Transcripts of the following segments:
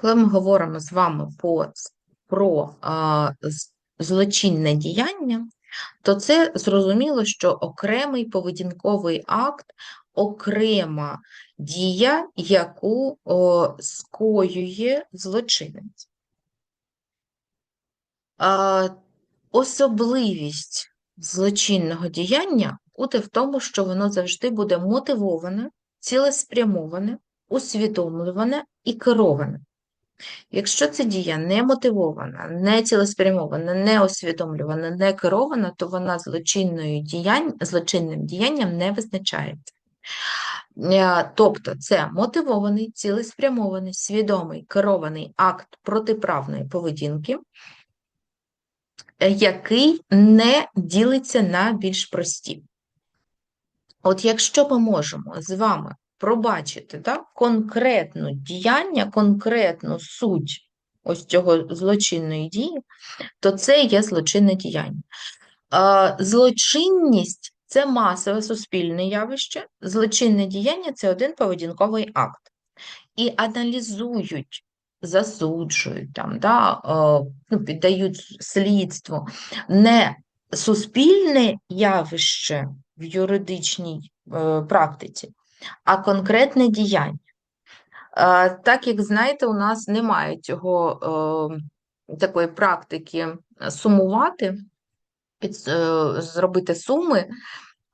Коли ми говоримо з вами по, про а, злочинне діяння, то це зрозуміло, що окремий поведінковий акт, окрема дія, яку о, скоює злочинець. А, особливість злочинного діяння буде в тому, що воно завжди буде мотивоване, цілеспрямоване, усвідомлюване і кероване. Якщо ця дія не мотивована, не цілеспрямована, не усвідомлювана, не керована, то вона злочинною діянь, злочинним діянням не визначається. Е, Тобто це мотивований, цілеспрямований, свідомий, керований акт протиправної поведінки, е, який не ділиться на більш прості. От якщо ми можемо з вами пробачити так, конкретну діяння, конкретну суть ось цього злочинної дії, то це є злочинне діяння. Злочинність це масове суспільне явище, злочинне діяння це один поведінковий акт. І аналізують, засуджують, там, да, ну, піддають слідству не суспільне явище в юридичній е, практиці, а конкретне діяння. Е, Так як знаєте, у нас немає цього е, такої практики сумувати, під, е, зробити суми,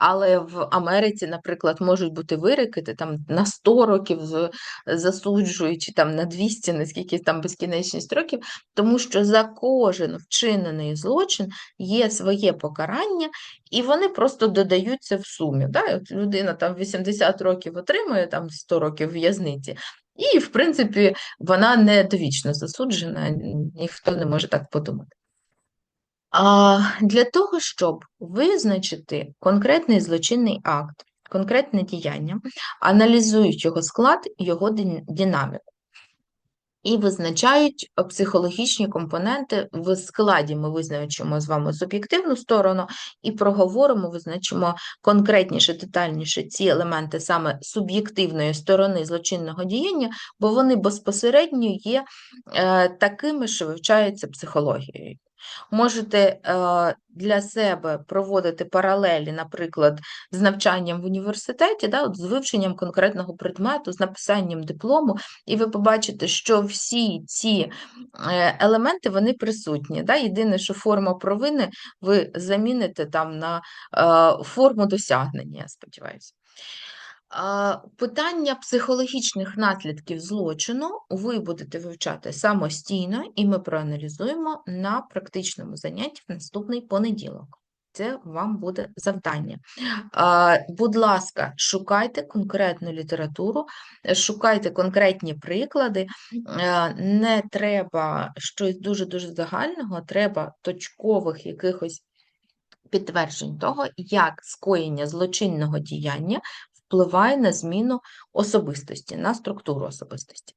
але в Америці, наприклад, можуть бути вироки, де там на 100 років з- засуджують, чи там на 200, наскільки там безкінечність років, тому що за кожен вчинений злочин є своє покарання, і вони просто додаються в сумі. Да? От людина там 80 років отримує, там 100 років в'язниці, і, в принципі, вона не довічно засуджена, ніхто не може так подумати. А, Для того, щоб визначити конкретний злочинний акт, конкретне діяння, аналізують його склад, його дин- динаміку. І визначають психологічні компоненти в складі. Ми визначимо з вами суб'єктивну сторону і проговоримо, визначимо конкретніше, детальніше ці елементи саме суб'єктивної сторони злочинного діяння, бо вони безпосередньо є е, такими, що вивчаються психологією. Можете для себе проводити паралелі, наприклад, з навчанням в університеті, да, от з вивченням конкретного предмету, з написанням диплому, і ви побачите, що всі ці е, елементи вони присутні. Да? Єдине, що форма провини ви заміните там на е, форму досягнення, я сподіваюся. Питання психологічних наслідків злочину ви будете вивчати самостійно, і ми проаналізуємо на практичному занятті в наступний понеділок. Це вам буде завдання. Будь ласка, шукайте конкретну літературу, шукайте конкретні приклади. Е, Не треба щось дуже-дуже загального, треба точкових якихось підтверджень того, як скоєння злочинного діяння впливає на зміну особистості, на структуру особистості.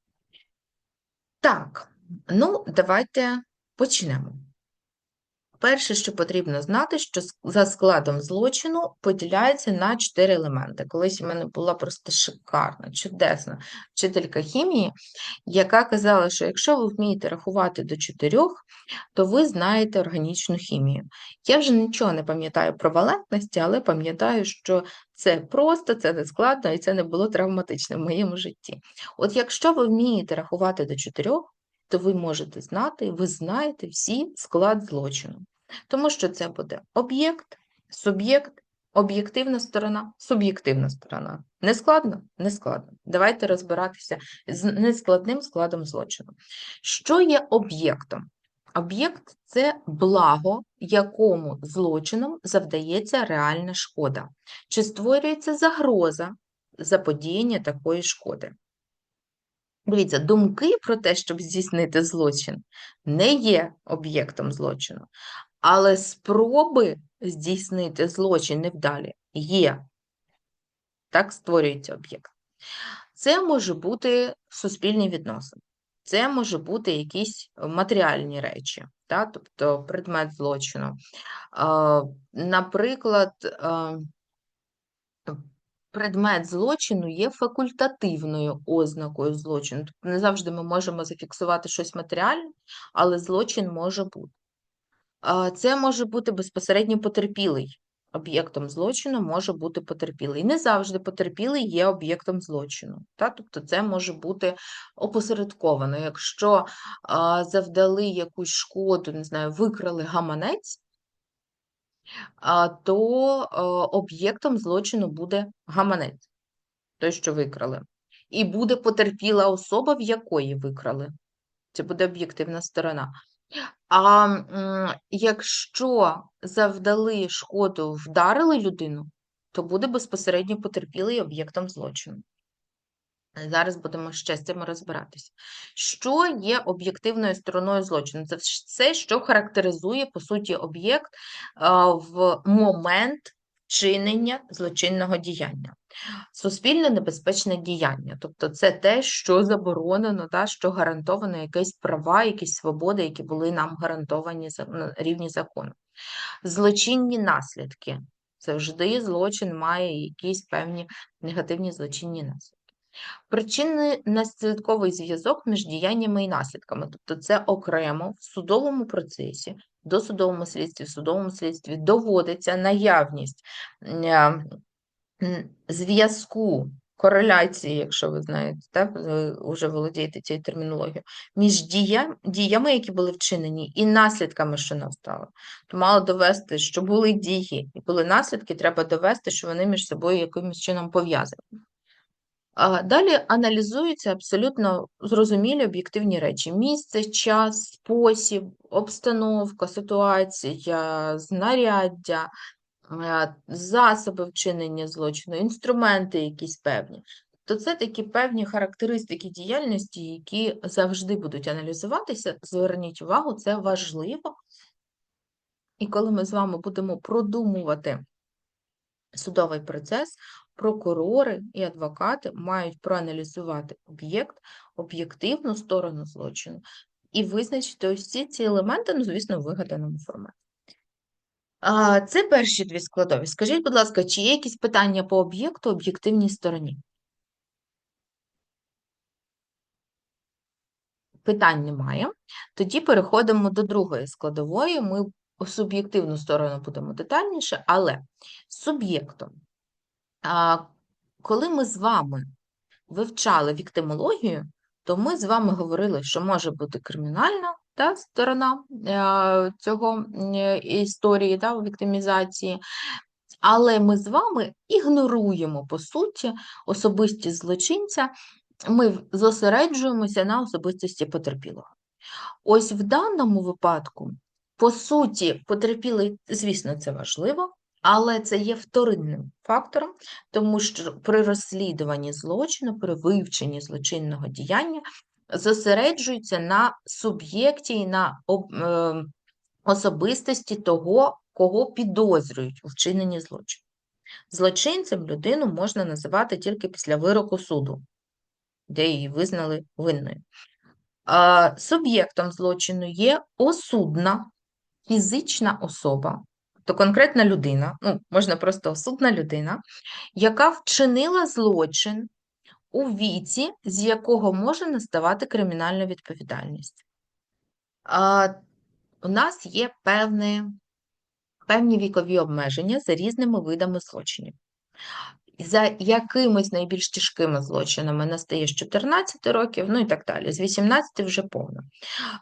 Так, ну, давайте почнемо. Перше, що потрібно знати, що за складом злочину поділяється на чотири елементи. Колись у мене була просто шикарна, чудесна вчителька хімії, яка казала, що якщо ви вмієте рахувати до чотирьох, то ви знаєте органічну хімію. Я вже нічого не пам'ятаю про валентності, але пам'ятаю, що це просто, це не складно і це не було травматично в моєму житті. От якщо ви вмієте рахувати до чотирьох, то ви можете знати, ви знаєте всі склад злочину. Тому що це буде об'єкт, суб'єкт, об'єктивна сторона, суб'єктивна сторона. Не складно? Не складно. Давайте розбиратися з нескладним складом злочину. Що є об'єктом? Об'єкт це благо, якому злочином завдається реальна шкода. Чи створюється загроза заподіяння такої шкоди? Дивіться, думки про те, щоб здійснити злочин, не є об'єктом злочину, але спроби здійснити злочин невдалі є. Так створюється об'єкт. Це може бути суспільні відносини, це може бути якісь матеріальні речі, та? тобто предмет злочину. Наприклад, а, предмет злочину є факультативною ознакою злочину. Тобто не завжди ми можемо зафіксувати щось матеріальне, але злочин може бути. Це може бути безпосередньо потерпілий. Об'єктом злочину може бути потерпілий. Не завжди потерпілий є об'єктом злочину. Та? Тобто це може бути опосередковано. Якщо завдали якусь шкоду, не знаю, викрали гаманець, то об'єктом злочину буде гаманець, той, що викрали. І буде потерпіла особа, в якої викрали. Це буде об'єктивна сторона. А якщо завдали шкоду, вдарили людину, то буде безпосередньо потерпілий об'єктом злочину. Зараз будемо ще з цим розбиратися. Що є об'єктивною стороною злочину? Це все, що характеризує, по суті, об'єкт в момент вчинення злочинного діяння. Суспільно небезпечне діяння, тобто це те, що заборонено, та, що гарантовано якісь права, якісь свободи, які були нам гарантовані на рівні закону. Злочинні наслідки. Завжди злочин має якісь певні негативні злочинні наслідки. Причинний наслідковий зв'язок між діяннями і наслідками, тобто це окремо в судовому процесі, досудовому слідстві, в судовому слідстві доводиться наявність зв'язку, кореляції, якщо ви знаєте, так, ви вже володієте цією термінологією, між діями, які були вчинені, і наслідками, що настали. То мало довести, що були дії і були наслідки, треба довести, що вони між собою якимось чином пов'язані. Далі аналізуються абсолютно зрозумілі об'єктивні речі: місце, час, спосіб, обстановка, ситуація, знаряддя, Е, засоби вчинення злочину, інструменти якісь певні. То це такі певні характеристики діяльності, які завжди будуть аналізуватися. Зверніть увагу, це важливо. І коли ми з вами будемо продумувати судовий процес, прокурори і адвокати мають проаналізувати об'єкт, об'єктивну сторону злочину і визначити ці ці елементи, ну, звісно, в вигаданому форматі. Це перші дві складові. Скажіть, будь ласка, чи є якісь питання по об'єкту об'єктивній стороні? Питань немає. Тоді переходимо до другої складової. Ми суб'єктивну сторону будемо детальніше, але суб'єктом. Коли ми з вами вивчали віктимологію, то ми з вами говорили, що може бути кримінальна та, сторона е, цього історії та, віктимізації. Але ми з вами ігноруємо, по суті, особистість злочинця, ми зосереджуємося на особистості потерпілого. Ось в даному випадку, по суті, потерпілий, звісно, це важливо, але це є вторинним фактором, тому що при розслідуванні злочину, при вивченні злочинного діяння зосереджуються на суб'єкті і на е, особистості того, кого підозрюють у вчиненні злочину. Злочинцем людину можна називати тільки після вироку суду, де її визнали винною. Суб'єктом злочину є осудна фізична особа, то конкретна людина, ну, можна просто осудна людина, яка вчинила злочин у віці, з якого може наставати кримінальна відповідальність. А, У нас є певні, певні вікові обмеження за різними видами злочинів. За якимись найбільш тяжкими злочинами настає з 14 років, ну і так далі, з 18 вже повно.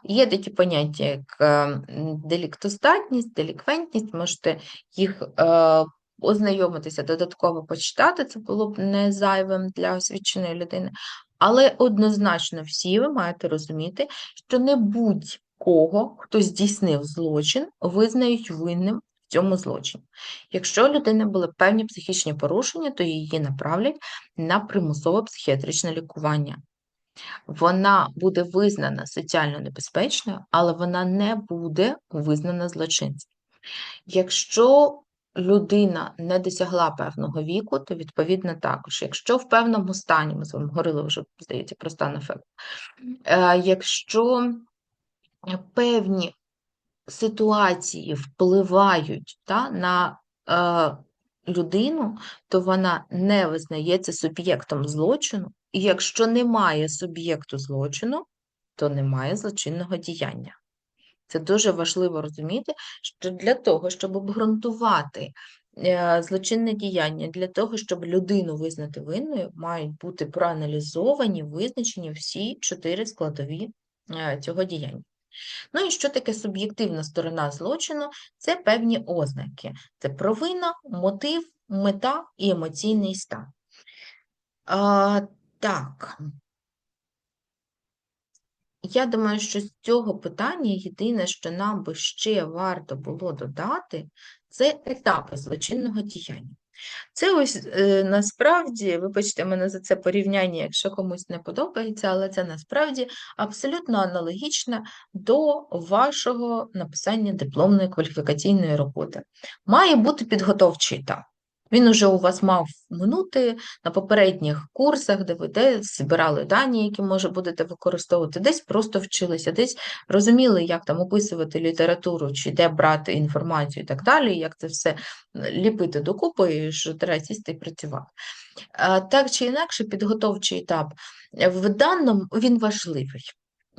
Є такі поняття, як е, деліктостатність, деліквентність, можете їх е, ознайомитися, додатково почитати, це було б не зайвим для освіченої людини. Але однозначно всі ви маєте розуміти, що не будь-кого, хто здійснив злочин, визнають винним в цьому злочині. Якщо у людини були певні психічні порушення, то її направлять на примусове психіатричне лікування. Вона буде визнана соціально небезпечною, але вона не буде визнана злочинцем. Якщо людина не досягла певного віку, то відповідно також. Якщо в певному стані, ми з вами говорили вже, здається, про стан ефекту, е, якщо певні ситуації впливають та, на е, людину, то вона не визнається суб'єктом злочину, і якщо немає суб'єкту злочину, то немає злочинного діяння. Це дуже важливо розуміти, що для того, щоб обґрунтувати е, злочинне діяння, для того, щоб людину визнати винною, мають бути проаналізовані, визначені всі чотири складові е, цього діяння. Ну і що таке суб'єктивна сторона злочину? Це певні ознаки. Це провина, мотив, мета і емоційний стан. А, Так. Я думаю, що з цього питання єдине, що нам би ще варто було додати, це етапи злочинного діяння. Це ось е, насправді, вибачте мене за це порівняння, якщо комусь не подобається, але це насправді абсолютно аналогічно до вашого написання дипломної кваліфікаційної роботи. Має бути підготовчий етап. Він уже у вас мав минути на попередніх курсах, де ви де збирали дані, які може будете використовувати, десь просто вчилися, десь розуміли, як там описувати літературу, чи де брати інформацію і так далі, як це все ліпити докупи, і що треба сісти і працювати. Так чи інакше, підготовчий етап в даному він важливий.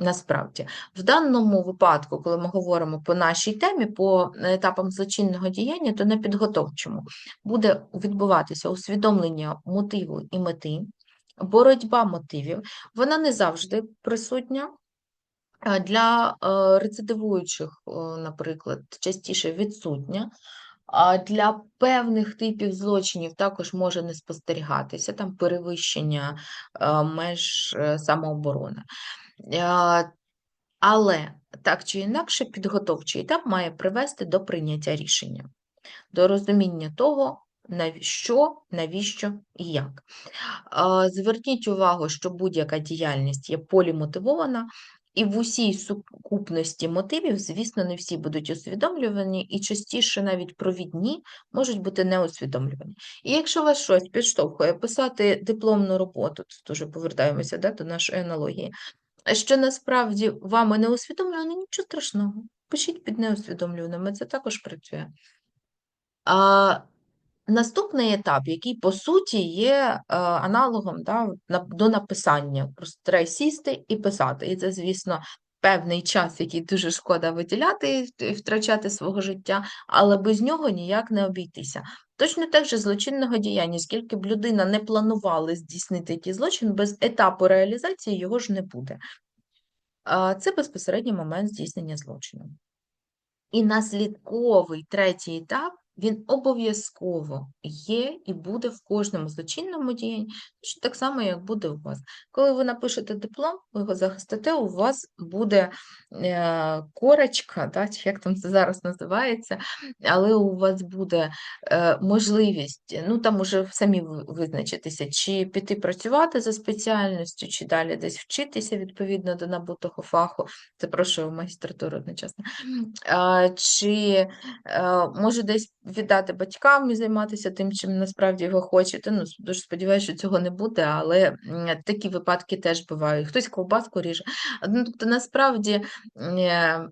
Насправді, в даному випадку, коли ми говоримо по нашій темі, по етапам злочинного діяння, то на підготовчому буде відбуватися усвідомлення мотиву і мети, боротьба мотивів, вона не завжди присутня. Для рецидивуючих, наприклад, частіше відсутня, для певних типів злочинів також може не спостерігатися там перевищення меж е, самооборони. Але так чи інакше, підготовчий етап має привести до прийняття рішення, до розуміння того, що, навіщо і як. Зверніть увагу, що будь-яка діяльність є полімотивована, і в усій сукупності мотивів, звісно, не всі будуть усвідомлювані, і частіше навіть провідні можуть бути неусвідомлювані. І якщо вас щось підштовхує писати дипломну роботу, тут вже повертаємося да, до нашої аналогії, що насправді вами не усвідомлено, нічого страшного. Пишіть під неусвідомлюваними, це також працює. А, Наступний етап, який, по суті, є е, аналогом да, до написання. Просто треба сісти і писати. І це, звісно, певний час, який дуже шкода виділяти і втрачати свого життя, але без нього ніяк не обійтися. Точно так же злочинного діяння, скільки б людина не планувала здійснити який злочин, без етапу реалізації його ж не буде. Це безпосередній момент здійснення злочину. І наслідковий третій етап він обов'язково є і буде в кожному злочинному діянні, так само, як буде у вас. Коли ви напишете диплом, ви його захистите, у вас буде е, корочка, да, чи як там це зараз називається, але у вас буде е, можливість, ну там уже самі визначитися, чи піти працювати за спеціальністю, чи далі десь вчитися відповідно до набутого фаху, це прошу магістратуру одночасно, е, чи може десь віддати батькам і займатися тим, чим насправді ви хочете. Ну, дуже сподіваюся, що цього не буде, але такі випадки теж бувають. Хтось ковбаску ріже. Ну, Тобто, насправді. Е,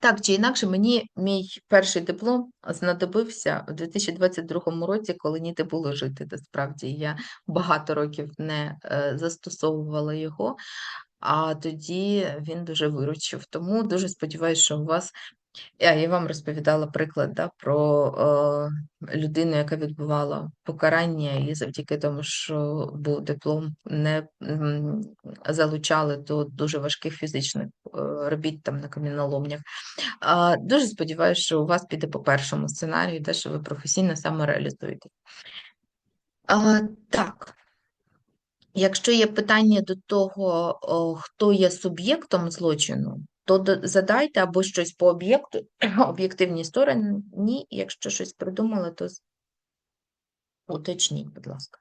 так чи інакше, мені мій перший диплом знадобився у 2022 році, коли ніде було жити. Насправді я багато років не е, застосовувала його, а тоді він дуже виручив. Тому дуже сподіваюся, що у вас я і вам розповідала приклад да, про е, людину, яка відбувала покарання, і завдяки тому, що був диплом, не залучали до дуже важких фізичних е, робіт там на каміноломнях. Е, дуже сподіваюся, що у вас піде по першому сценарію, де що ви професійно самореалізуєте. Е, так. Якщо є питання до того, хто є суб'єктом злочину, то задайте або щось по об'єкту, об'єктивній стороні, якщо щось придумали, то уточніть, будь ласка.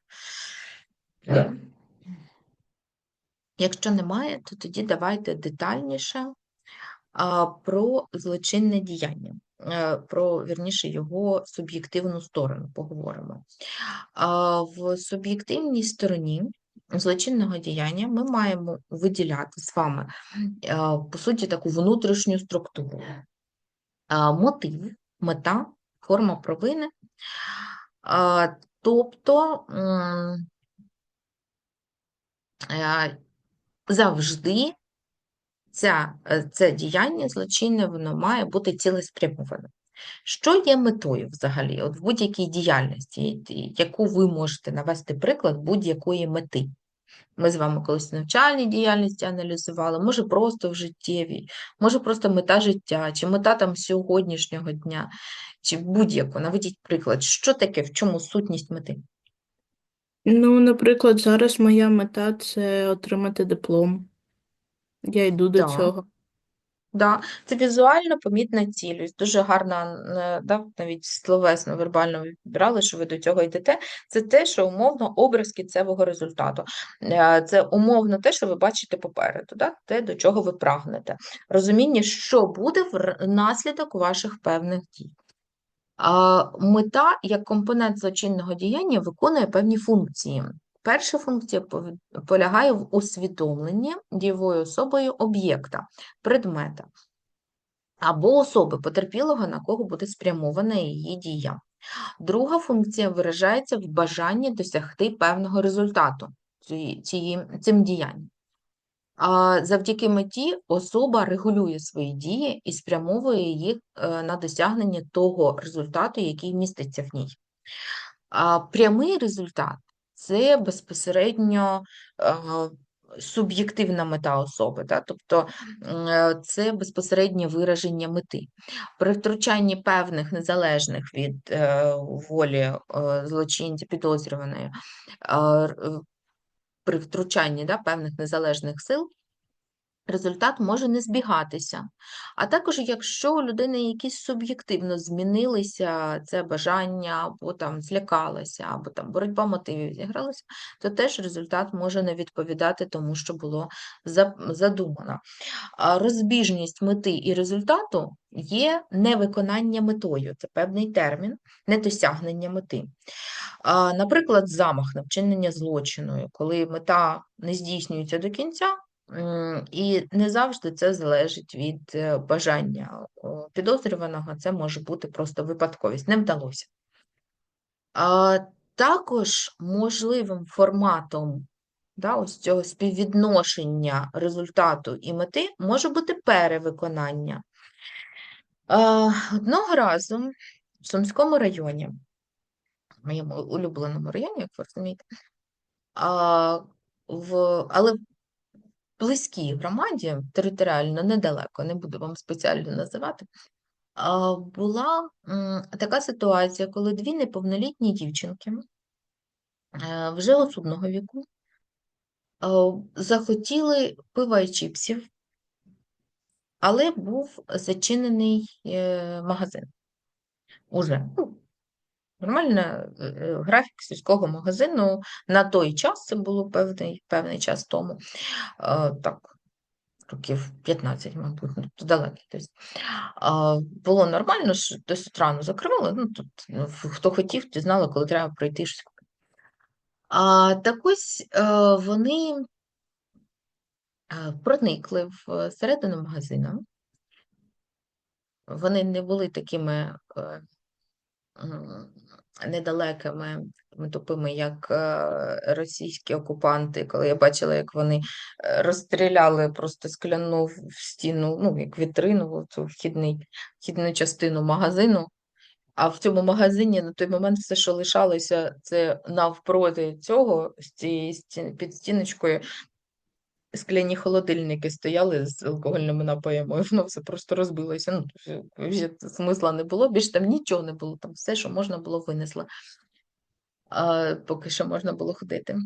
Якщо немає, то тоді давайте детальніше про злочинне діяння, а, про вірніше його суб'єктивну сторону поговоримо. В суб'єктивній стороні злочинного діяння ми маємо виділяти з вами, по суті, таку внутрішню структуру. Мотив, мета, форма провини, тобто е, завжди ця, е, це діяння злочинне, воно має бути цілеспрямоване. Що є метою взагалі? От в будь-якій діяльності, яку ви можете навести приклад будь-якої мети. Ми з вами колись навчальні діяльності аналізували, може просто в життєвій, може просто мета життя, чи мета там сьогоднішнього дня, чи будь-яку. Наведіть приклад, що таке, в чому сутність мети? Ну, наприклад, зараз моя мета це отримати диплом. Я йду до Так. цього. Да, це візуально помітна цілість. Дуже гарно, е, да, навіть словесно, вербально ви підбирали, що ви до цього йдете. Це те, що умовно образ кінцевого результату. Е, Це умовно те, що ви бачите попереду, да? те, до чого ви прагнете. Розуміння, що буде внаслідок ваших певних дій. Мета як компонент злочинного діяння виконує певні функції. Перша функція полягає в усвідомленні дієвою особою об'єкта, предмета або особи потерпілого, на кого буде спрямована її дія. Друга функція виражається в бажанні досягти певного результату цим діянням. Завдяки меті особа регулює свої дії і спрямовує їх е, на досягнення того результату, який міститься в ній. Прямий результат це безпосередньо суб'єктивна мета особи, да? тобто е, це безпосереднє вираження мети. При втручанні певних незалежних від е, волі е, злочинця підозрюваної, при втручанні да, певних незалежних сил результат може не збігатися. А також, якщо у людини якісь суб'єктивно змінилися це бажання, або там злякалася, або там боротьба мотивів зігралася, то теж результат може не відповідати тому, що було задумано. Розбіжність мети і результату є невиконання метою, це певний термін, недосягнення мети. Наприклад, замах на вчинення злочину, коли мета не здійснюється до кінця, і не завжди це залежить від е, бажання підозрюваного, це може бути просто випадковість, не вдалося. Також можливим форматом да, ось цього співвідношення результату і мети може бути перевиконання. Одного разу в Сумському районі, в моєму улюбленому районі, як ви розумієте, в, але близькій громаді, територіально недалеко, не буду вам спеціально називати, була така ситуація, коли дві неповнолітні дівчинки е, вже осудного віку захотіли пива і чіпсів, але був зачинений е, магазин. Уже. Нормально, е, е, графік сільського магазину на той час, це було певний, певний час тому, е, так, років 15, мабуть, ну, то далекий десь. Було нормально, що досить рано закривали, ну, тут, ну, хто хотів, ті знали, коли треба пройти щось. А, так ось вони проникли в середину магазину. Вони не були такими недалекими, тупими, як е, російські окупанти, коли я бачила, як вони е, розстріляли просто скляну в стіну, ну, як вітрину, цю вхідний, вхідну частину магазину. А в цьому магазині на той момент все, що лишалося, це навпроти цього, з цієї під стіночкою, скляні холодильники стояли з алкогольними напоями, воно все просто розбилося. Ну, вже смисла не було, більше там нічого не було, там все, що можна було, винесло, а, поки що можна було ходити.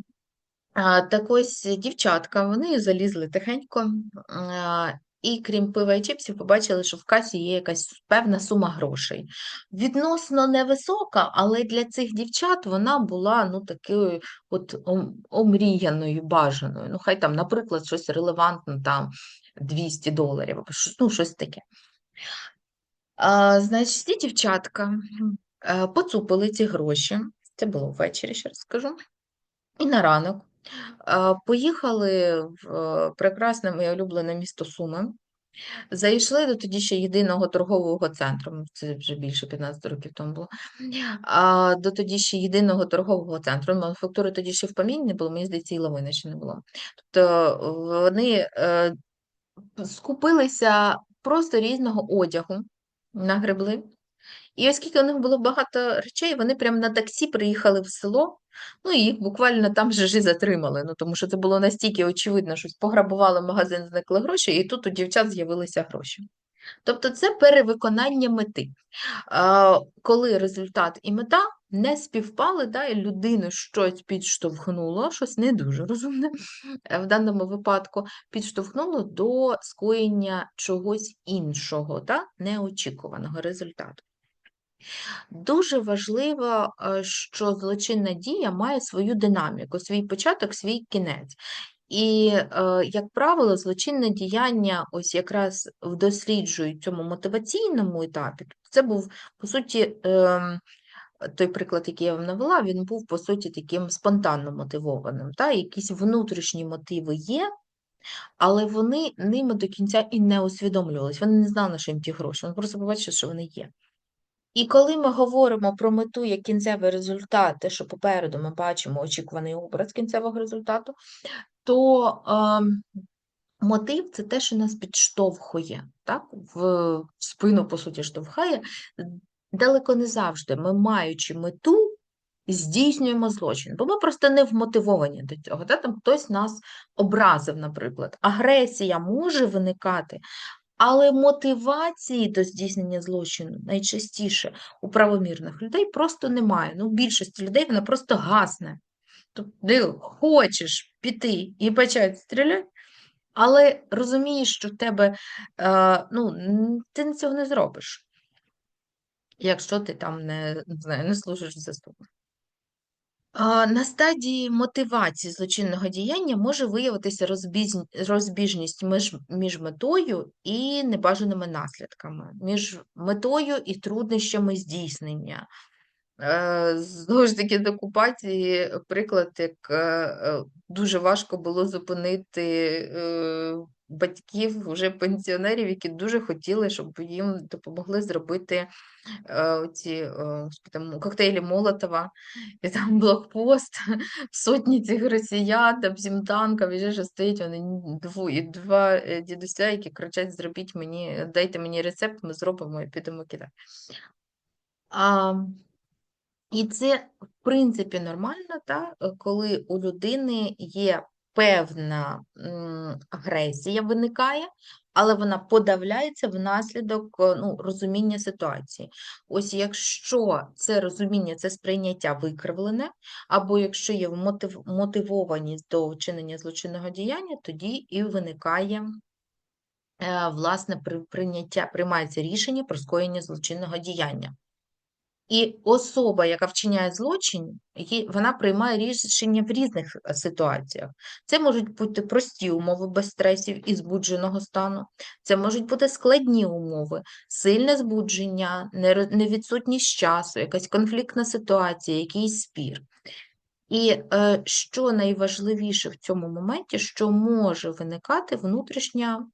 А, так ось дівчатка, вони залізли тихенько, а, і крім пива і чіпсів, побачили, що в касі є якась певна сума грошей. Відносно невисока, але для цих дівчат вона була ну, такою от омріяною, бажаною. Ну, хай там, наприклад, щось релевантне, там 200 доларів, або ну, щось таке. А, значить, ці дівчатка е, поцупили ці гроші, це було ввечері, ще раз скажу, і на ранок. Е, Поїхали в е, прекрасне моє улюблене місто Суми, Зайшли до тоді ще єдиного торгового центру, це вже більше 15 років тому було. А, до тоді ще єдиного торгового центру. Мануфактури тоді ще в поміні не було, мені здається, і лавини ще не було. Тобто вони е, скупилися просто різного одягу, нагребли. І оскільки у них було багато речей, вони прямо на таксі приїхали в село, ну і їх буквально там же ж затримали. Ну тому що це було настільки очевидно, що пограбували магазин, зникли гроші, і тут у дівчат з'явилися гроші. Тобто це перевиконання мети. Коли результат і мета не співпали, да, і людину щось підштовхнуло, щось не дуже розумне в даному випадку, підштовхнуло до скоєння чогось іншого, да, неочікуваного результату. Дуже важливо, е, що злочинна дія має свою динаміку, свій початок, свій кінець. І, е, як правило, злочинне діяння ось якраз досліджують цьому мотиваційному етапі. Це був, по суті, ем, той приклад, який я вам навела, він був, по суті, таким спонтанно мотивованим. Та? Якісь внутрішні мотиви є, але вони ними до кінця і не усвідомлювалися. Вони не знали, що їм ті гроші. Вони просто побачили, що вони є. І коли ми говоримо про мету як кінцевий результат, те, що попереду ми бачимо очікуваний образ кінцевого результату, то ем, мотив це те, що нас підштовхує, так? В спину, по суті, штовхає. Далеко не завжди ми, маючи мету, здійснюємо злочин, бо ми просто не вмотивовані до цього. Та? Там хтось нас образив, наприклад. Агресія може виникати, але мотивації до здійснення злочину найчастіше у правомірних людей просто немає. Ну, у більшості людей вона просто гасне. Тобто хочеш піти і почати стріляти, але розумієш, що в тебе е, ну, ти цього не зробиш, якщо ти там не, не знаю, не служиш в ЗСУ. На стадії мотивації злочинного діяння може виявитися розбіжність між метою і небажаними наслідками, між метою і труднощами здійснення. Е, Знову ж таки, з окупації приклад, як е, дуже важко було зупинити е, батьків, вже пенсіонерів, які дуже хотіли, щоб їм допомогли зробити ці коктейлі Молотова, і там блокпост, сотні цих росіян, там сім танків, і вже стоїть вони двоє, і два дідуся, які кричать: зробіть мені, дайте мені рецепт, ми зробимо і підемо кидати. І це, в принципі, нормально, та, коли у людини є певна агресія виникає, але вона подавляється внаслідок е, ну, розуміння ситуації. Ось якщо це розуміння, це сприйняття викривлене, або якщо є мотив, мотивованість до вчинення злочинного діяння, тоді і виникає. е, Власне, при- прийняття приймається рішення про скоєння злочинного діяння. І особа, яка вчиняє злочин, вона приймає рішення в різних е, ситуаціях. Це можуть бути прості умови без стресів і збудженого стану, це можуть бути складні умови, сильне збудження, невідсутність часу, якась конфліктна ситуація, якийсь спір. І е, що найважливіше в цьому моменті, що може виникати внутрішня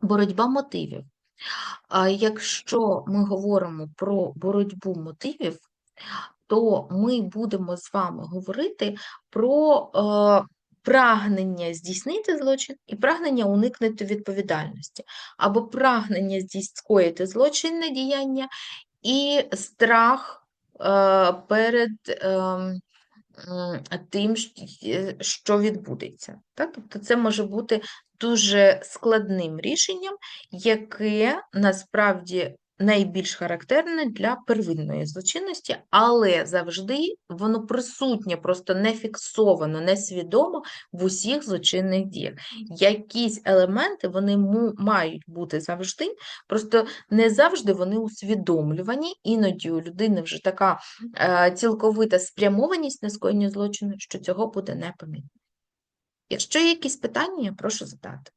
боротьба мотивів. Якщо ми говоримо про боротьбу мотивів, то ми будемо з вами говорити про е, прагнення здійснити злочин і прагнення уникнути відповідальності, або прагнення скоїти злочинне діяння і страх е, перед ем, тим, е, що відбудеться. Так? Тобто це може бути дуже складним рішенням, яке насправді найбільш характерне для первинної злочинності, але завжди воно присутнє, просто не фіксовано, несвідомо в усіх злочинних діях. Якісь елементи вони мають бути завжди, просто не завжди вони усвідомлювані, іноді у людини вже така е, цілковита спрямованість на скоєння злочину, що цього буде непомітно. Якщо є якісь питання, я прошу задати.